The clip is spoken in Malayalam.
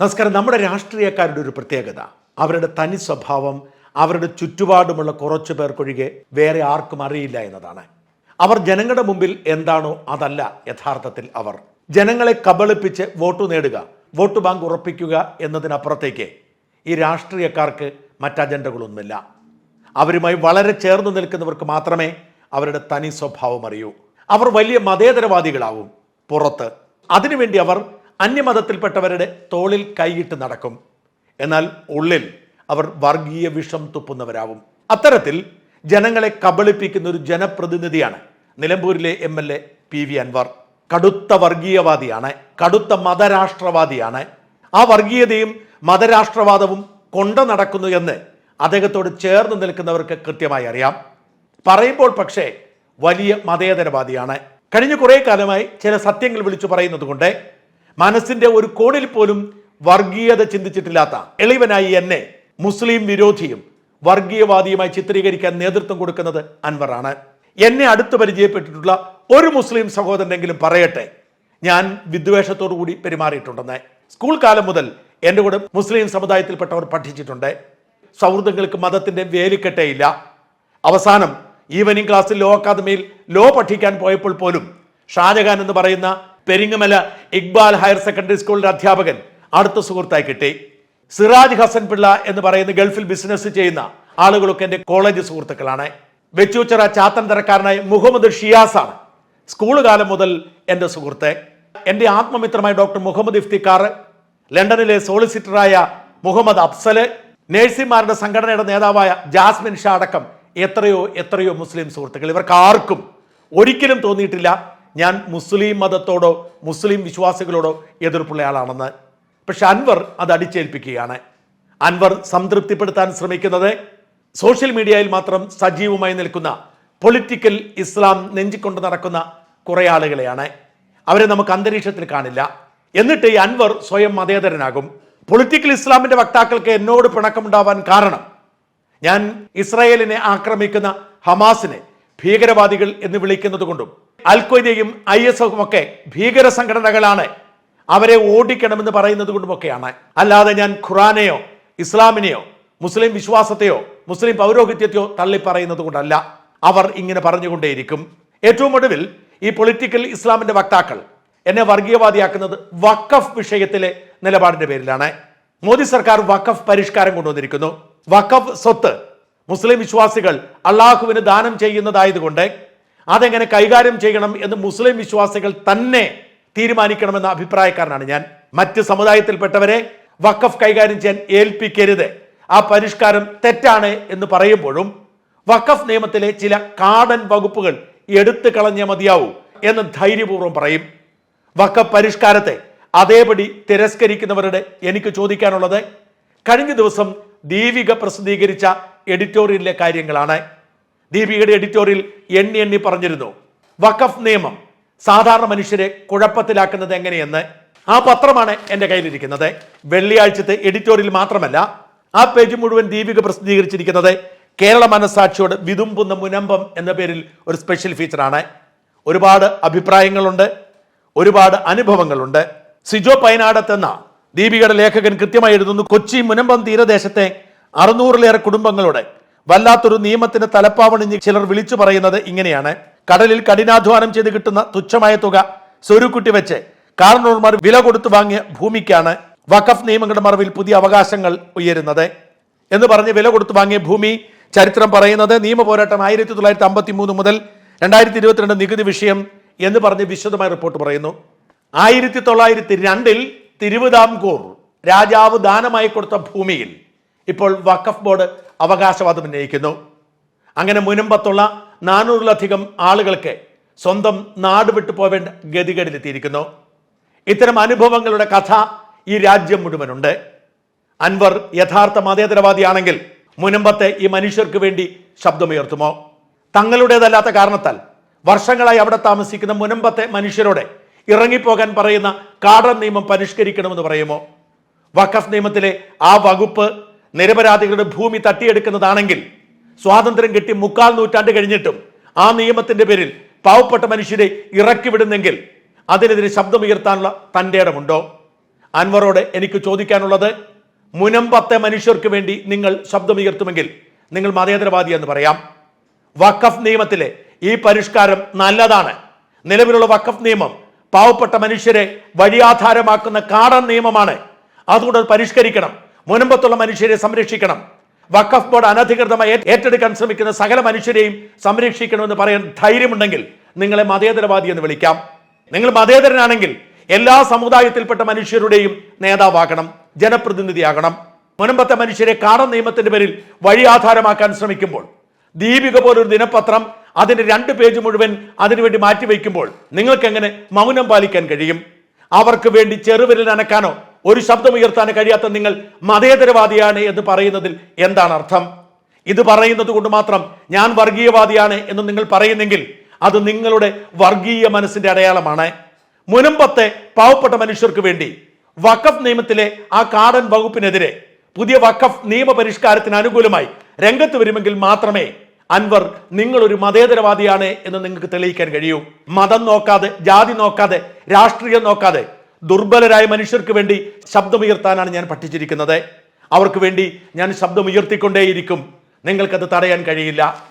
നമസ്കാരം. നമ്മുടെ രാഷ്ട്രീയക്കാരുടെ ഒരു പ്രത്യേകത. അവരുടെ തനി സ്വഭാവം അവരുടെ ചുറ്റുപാടുമുള്ള കുറച്ചു പേർക്കൊഴികെ വേറെ ആർക്കും അറിയില്ല എന്നതാണ്. അവർ ജനങ്ങളുടെ മുമ്പിൽ എന്താണോ അതല്ല യഥാർത്ഥത്തിൽ അവർ. ജനങ്ങളെ കബളിപ്പിച്ച് വോട്ട് നേടുക വോട്ട് ബാങ്ക് ഉറപ്പിക്കുക എന്നതിനപ്പുറത്തേക്ക് ഈ രാഷ്ട്രീയക്കാർക്ക് മറ്റ് അജണ്ടകളൊന്നുമില്ല അവരുമായി വളരെ ചേർന്ന് നിൽക്കുന്നവർക്ക് മാത്രമേ അവരുടെ തനി സ്വഭാവം അറിയൂ. അവർ വലിയ മതേതരവാദികളാവും പുറത്ത്. അതിനുവേണ്ടി അവർ അന്യമതത്തിൽപ്പെട്ടവരുടെ തോളിൽ കൈയിട്ട് നടക്കും. എന്നാൽ ഉള്ളിൽ അവർ വർഗീയ വിഷം തുപ്പുന്നവരാവും. അത്തരത്തിൽ ജനങ്ങളെ കബളിപ്പിക്കുന്ന ഒരു ജനപ്രതിനിധിയാണ് നിലമ്പൂരിലെ M L A P V Anvar. കടുത്ത വർഗീയവാദിയാണ് കടുത്ത മതരാഷ്ട്രവാദിയാണ്. ആ വർഗീയതയും മതരാഷ്ട്രവാദവും കൊണ്ട നടക്കുന്നു എന്ന് അദ്ദേഹത്തോട് ചേർന്ന് നിൽക്കുന്നവർക്ക് കൃത്യമായി അറിയാം. പറയുമ്പോൾ പക്ഷേ വലിയ മതേതരവാദിയാണ്. കഴിഞ്ഞ കുറേ കാലമായി ചില സത്യങ്ങൾ വിളിച്ചു പറയുന്നത് കൊണ്ട് മനസ്സിന്റെ ഒരു കോണിൽ പോലും വർഗീയത ചിന്തിച്ചിട്ടില്ലാത്ത എളിവനായി എന്നെ മുസ്ലിം വിരോധിയും വർഗീയവാദിയുമായി ചിത്രീകരിക്കാൻ നേതൃത്വം കൊടുക്കുന്നത് അൻവറാണ്. എന്നെ അടുത്ത് പരിചയപ്പെട്ടിട്ടുള്ള ഒരു മുസ്ലിം സഹോദരനെങ്കിലും പറയട്ടെ ഞാൻ വിദ്വേഷത്തോടു കൂടി പെരുമാറിയിട്ടുണ്ടെന്ന്. സ്കൂൾ കാലം മുതൽ എന്റെ കൂടെ മുസ്ലിം സമുദായത്തിൽപ്പെട്ടവർ പഠിച്ചിട്ടുണ്ട്. സൗഹൃദങ്ങൾക്ക് മതത്തിന്റെ വേലിക്കെട്ടേയില്ല. അവസാനം ഈവനിങ് ക്ലാസ്സിൽ ലോ അക്കാദമിയിൽ ലോ പഠിക്കാൻ പോയപ്പോൾ പോലും ഷാജഹാൻ എന്ന് പറയുന്ന പെരിങ്ങമല ഇക്ബാൽ ഹയർ സെക്കൻഡറി സ്കൂളിന്റെ അധ്യാപകൻ അടുത്ത സുഹൃത്തായി കിട്ടി. സിറാജ് ഹസൻ പിള്ള എന്ന് പറയുന്ന ഗൾഫിൽ ബിസിനസ് ചെയ്യുന്ന ആളുകളൊക്കെ എന്റെ കോളേജ് സുഹൃത്തുക്കളാണ്. വെച്ചൂച്ചറ ചാത്തൻ തരക്കാരനായ മുഹമ്മദ് ഷിയാസാണ് സ്കൂൾ കാലം മുതൽ എന്റെ സുഹൃത്തെ. എന്റെ ആത്മമിത്രമായ ഡോക്ടർ മുഹമ്മദ് ഇഫ്തിക്കാർ ലണ്ടനിലെ സോളിസിറ്ററായ മുഹമ്മദ് അഫ്സൽ നേഴ്സിമാരുടെ സംഘടനയുടെ നേതാവായ ജാസ്മിൻ ഷാ അടക്കം എത്രയോ എത്രയോ മുസ്ലിം സുഹൃത്തുക്കൾ. ഇവർക്ക് ആർക്കും ഒരിക്കലും തോന്നിയിട്ടില്ല ഞാൻ മുസ്ലിം മതത്തോടോ മുസ്ലിം വിശ്വാസികളോടോ എതിർപ്പുള്ള ആളാണെന്ന്. പക്ഷെ അൻവർ അത് അടിച്ചേൽപ്പിക്കുകയാണ്. അൻവർ സംതൃപ്തിപ്പെടുത്താൻ ശ്രമിക്കുന്നത് സോഷ്യൽ മീഡിയയിൽ മാത്രം സജീവമായി നിൽക്കുന്ന പൊളിറ്റിക്കൽ ഇസ്ലാം നെഞ്ചിക്കൊണ്ട് നടക്കുന്ന കുറേ ആളുകളെയാണ്. അവരെ നമുക്ക് അന്തരീക്ഷത്തിൽ കാണില്ല. എന്നിട്ട് ഈ അൻവർ സ്വയം മതേതരനാകും. പൊളിറ്റിക്കൽ ഇസ്ലാമിന്റെ വക്താക്കൾക്ക് എന്നോട് പിണക്കമുണ്ടാവാൻ കാരണം ഞാൻ ഇസ്രായേലിനെ ആക്രമിക്കുന്ന ഹമാസിനെ ഭീകരവാദികൾ എന്ന് വിളിക്കുന്നത് കൊണ്ടും അൽഖ്വയ്ദയും ഐ എസ് എഫും ഒക്കെ ഭീകര സംഘടനകളാണ്. അവരെ ഓടിക്കണമെന്ന് പറയുന്നത് കൊണ്ടുമൊക്കെയാണ് അല്ലാതെ ഞാൻ ഖുറാനെയോ ഇസ്ലാമിനെയോ മുസ്ലിം വിശ്വാസത്തെയോ മുസ്ലിം പൗരോഹിത്യത്തെയോ തള്ളി പറയുന്നത് കൊണ്ടല്ല അവർ ഇങ്ങനെ പറഞ്ഞുകൊണ്ടേയിരിക്കും. ഏറ്റവും ഒടുവിൽ ഈ പൊളിറ്റിക്കൽ ഇസ്ലാമിന്റെ വക്താക്കൾ എന്നെ വർഗീയവാദിയാക്കുന്നത് വഖഫ് വിഷയത്തിലെ നിലപാടിന്റെ പേരിലാണ്. മോദി സർക്കാർ വഖഫ് പരിഷ്കാരം കൊണ്ടുവന്നിരിക്കുന്നു. വഖഫ് സ്വത്ത് മുസ്ലിം വിശ്വാസികൾ അള്ളാഹുവിന് ദാനം ചെയ്യുന്നതായതുകൊണ്ട് അതെങ്ങനെ കൈകാര്യം ചെയ്യണം എന്ന് മുസ്ലിം വിശ്വാസികൾ തന്നെ തീരുമാനിക്കണമെന്ന അഭിപ്രായക്കാരനാണ് ഞാൻ. മറ്റ് സമുദായത്തിൽപ്പെട്ടവരെ വഖഫ് കൈകാര്യം ചെയ്യാൻ ഏൽപ്പിക്കരുത്. ആ പരിഷ്കാരം തെറ്റാണ് എന്ന് പറയുമ്പോഴും വഖഫ് നിയമത്തിലെ ചില കാടൻ വകുപ്പുകൾ എടുത്തു കളഞ്ഞേ മതിയാവൂ എന്ന് ധൈര്യപൂർവം പറയും. വഖഫ് പരിഷ്കാരത്തെ അതേപടി തിരസ്കരിക്കുന്നവരുടെ എനിക്ക് ചോദിക്കാനുള്ളത് കഴിഞ്ഞ ദിവസം ദീപിക പ്രസിദ്ധീകരിച്ച എഡിറ്റോറിയലിലെ കാര്യങ്ങളാണ്. ദീപികയുടെ എഡിറ്റോറിയൽ എണ്ണി എണ്ണി പറഞ്ഞിരുന്നു. വഖഫ് നിയമം സാധാരണ മനുഷ്യരെ കുഴപ്പത്തിലാക്കുന്നത് എങ്ങനെയെന്ന് ആ പത്രമാണ് എന്റെ കയ്യിലിരിക്കുന്നത്. വെള്ളിയാഴ്ചത്തെ എഡിറ്റോറിയൽ മാത്രമല്ല ആ പേജ് മുഴുവൻ ദീപിക പ്രസിദ്ധീകരിച്ചിരിക്കുന്നത് കേരള മനസാക്ഷിയോട് വിതുമ്പുന്ന മുനമ്പം എന്ന പേരിൽ ഒരു സ്പെഷ്യൽ ഫീച്ചറാണ് ഒരുപാട് അഭിപ്രായങ്ങളുണ്ട് ഒരുപാട് അനുഭവങ്ങളുണ്ട്. സിജോ പൈനാടത്തെന്ന ദീപികയുടെ ലേഖകൻ കൃത്യമായി എഴുതുന്നു കൊച്ചി മുനമ്പം തീരദേശത്തെ അറുന്നൂറിലേറെ കുടുംബങ്ങളോട് വല്ലാത്തൊരു നിയമത്തിന് തലപ്പാവണിഞ്ഞ് ചിലർ വിളിച്ചു പറയുന്നത് ഇങ്ങനെയാണ്. കടലിൽ കഠിനാധ്വാനം ചെയ്ത് കിട്ടുന്ന തുച്ഛമായ തുക സ്വരുക്കുട്ടി വെച്ച് കാർണോർമാർ വില കൊടുത്തു വാങ്ങിയ ഭൂമിക്കാണ് വഖഫ് നിയമങ്ങളുടെ മറവിൽ പുതിയ അവകാശങ്ങൾ ഉയരുന്നത്. എന്ന് പറഞ്ഞ് വില കൊടുത്തു വാങ്ങിയ ഭൂമി ചരിത്രം പറയുന്നത് നിയമ പോരാട്ടം ആയിരത്തി തൊള്ളായിരത്തി അമ്പത്തി മൂന്ന് മുതൽ രണ്ടായിരത്തി ഇരുപത്തിരണ്ട് നികുതി വിഷയം എന്ന് പറഞ്ഞ് വിശദമായ റിപ്പോർട്ട് പറയുന്നു. ആയിരത്തി തൊള്ളായിരത്തി രണ്ടിൽ തിരുവിതാംകൂർ രാജാവ് ദാനമായി കൊടുത്ത ഭൂമിയിൽ ഇപ്പോൾ വഖഫ് ബോർഡ് അവകാശവാദം ഉന്നയിക്കുന്നു. അങ്ങനെ മുനമ്പത്തുള്ള നാനൂറിലധികം ആളുകൾക്ക് സ്വന്തം നാട് വിട്ടു പോവേണ്ട ഗതികേടിലെത്തിയിരിക്കുന്നു. ഇത്തരം അനുഭവങ്ങളുടെ കഥ ഈ രാജ്യം മുഴുവനുണ്ട്. അൻവർ യഥാർത്ഥ മതേതരവാദിയാണെങ്കിൽ മുനമ്പത്തെ ഈ മനുഷ്യർക്ക് വേണ്ടി ശബ്ദമുയർത്തുമോ? തങ്ങളുടേതല്ലാത്ത കാരണത്താൽ വർഷങ്ങളായി അവിടെ താമസിക്കുന്ന മുനമ്പത്തെ മനുഷ്യരോട് ഇറങ്ങിപ്പോകാൻ പറയുന്ന കാടൻ നിയമം പരിഷ്കരിക്കണമെന്ന് പറയുമോ? വഖഫ് നിയമത്തിലെ ആ വകുപ്പ് നിരപരാധികളുടെ ഭൂമി തട്ടിയെടുക്കുന്നതാണെങ്കിൽ സ്വാതന്ത്ര്യം കിട്ടി മുക്കാൽ നൂറ്റാണ്ട് കഴിഞ്ഞിട്ടും ആ നിയമത്തിന്റെ പേരിൽ പാവപ്പെട്ട മനുഷ്യരെ ഇറക്കി വിടുന്നെങ്കിൽ അതിനെതിരെ ശബ്ദമുയർത്താനുള്ള തന്റെ ഇടമുണ്ടോ? അൻവറോട് എനിക്ക് ചോദിക്കാനുള്ളത് മുനമ്പത്തെ മനുഷ്യർക്ക് വേണ്ടി നിങ്ങൾ ശബ്ദമുയർത്തുമെങ്കിൽ നിങ്ങൾ മതേതരവാദി എന്ന് പറയാം. വഖഫ് നിയമത്തിലെ ഈ പരിഷ്കാരം നല്ലതാണ്. നിലവിലുള്ള വഖഫ് നിയമം പാവപ്പെട്ട മനുഷ്യരെ വഴിയാധാരമാക്കുന്ന കാടൻ നിയമമാണ്. അതുകൊണ്ട് പരിഷ്കരിക്കണം. മുനമ്പത്തുള്ള മനുഷ്യരെ സംരക്ഷിക്കണം. വഖഫ് ബോർഡ് അനധികൃതമായി ഏറ്റെടുക്കാൻ ശ്രമിക്കുന്ന സകല മനുഷ്യരെയും സംരക്ഷിക്കണമെന്ന് പറയാൻ ധൈര്യമുണ്ടെങ്കിൽ നിങ്ങളെ മതേതരവാദി എന്ന് വിളിക്കാം. നിങ്ങൾ മതേതരനാണെങ്കിൽ എല്ലാ സമുദായത്തിൽപ്പെട്ട മനുഷ്യരുടെയും നേതാവാകണം ജനപ്രതിനിധിയാകണം. മുനമ്പത്തെ മനുഷ്യരെ കാടൻ നിയമത്തിന്റെ പേരിൽ വഴി ആധാരമാക്കാൻ ശ്രമിക്കുമ്പോൾ ദീപിക പോലൊരു ദിനപത്രം അതിന്റെ രണ്ട് പേജ് മുഴുവൻ അതിനുവേണ്ടി മാറ്റിവെക്കുമ്പോൾ നിങ്ങൾക്ക് എങ്ങനെ മൗനം പാലിക്കാൻ കഴിയും? അവർക്ക് വേണ്ടി ചെറുവിരൽ അനക്കാനോ ഒരു ശബ്ദമുയർത്താനോ കഴിയാത്ത നിങ്ങൾ മതേതരവാദിയാണ് എന്ന് പറയുന്നതിൽ എന്താണ് അർത്ഥം? ഇത് പറയുന്നത് കൊണ്ട് മാത്രം ഞാൻ വർഗീയവാദിയാണ് എന്ന് നിങ്ങൾ പറയുന്നെങ്കിൽ അത് നിങ്ങളുടെ വർഗീയ മനസ്സിന്റെ അടയാളമാണ്. മുനമ്പത്തെ പാവപ്പെട്ട മനുഷ്യർക്ക് വേണ്ടി വഖഫ് നിയമത്തിലെ ആ കാടൻ വകുപ്പിനെതിരെ പുതിയ വഖഫ് നിയമപരിഷ്കാരത്തിന് അനുകൂലമായി രംഗത്ത് വരുമെങ്കിൽ മാത്രമേ അൻവർ നിങ്ങളൊരു മതേതരവാദിയാണ് എന്ന് നിങ്ങൾക്ക് തെളിയിക്കാൻ കഴിയൂ. മതം നോക്കാതെ ജാതി നോക്കാതെ രാഷ്ട്രീയം നോക്കാതെ ദുർബലരായ മനുഷ്യർക്ക് വേണ്ടി ശബ്ദമുയർത്താനാണ് ഞാൻ പഠിച്ചിരിക്കുന്നത്. അവർക്ക് വേണ്ടി ഞാൻ ശബ്ദമുയർത്തിക്കൊണ്ടേയിരിക്കും. നിങ്ങൾക്കത് തടയാൻ കഴിയില്ല.